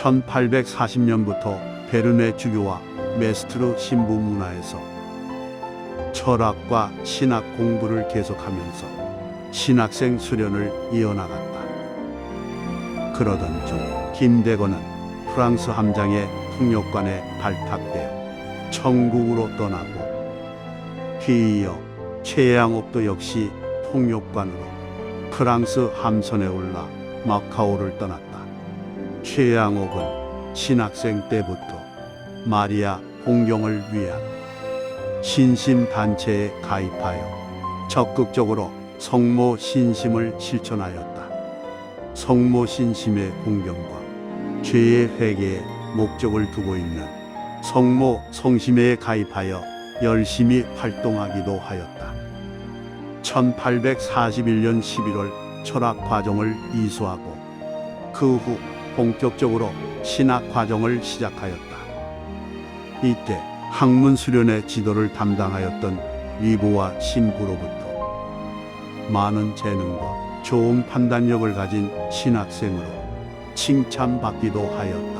1840년부터 베르네 주교와 메스트르 신부 문화에서 철학과 신학 공부를 계속하면서 신학생 수련을 이어나갔다. 그러던 중 김대건은 프랑스 함장의 풍력관에 발탁되어 천국으로 떠나고 뒤이어 최양옥도 역시 통역관으로 프랑스 함선에 올라 마카오를 떠났다. 최양옥은 신학생 때부터 마리아 홍경을 위한 신심 단체에 가입하여 적극적으로 성모 신심을 실천하였다. 성모 신심의 공경과 죄의 회개에 목적을 두고 있는 성모 성심회에 가입하여 열심히 활동하기도 하였다. 1841년 11월 철학 과정을 이수하고 그 후 본격적으로 신학 과정을 시작하였다. 이때 학문 수련의 지도를 담당하였던 리보와 신부로부터 많은 재능과 좋은 판단력을 가진 신학생으로 칭찬받기도 하였다.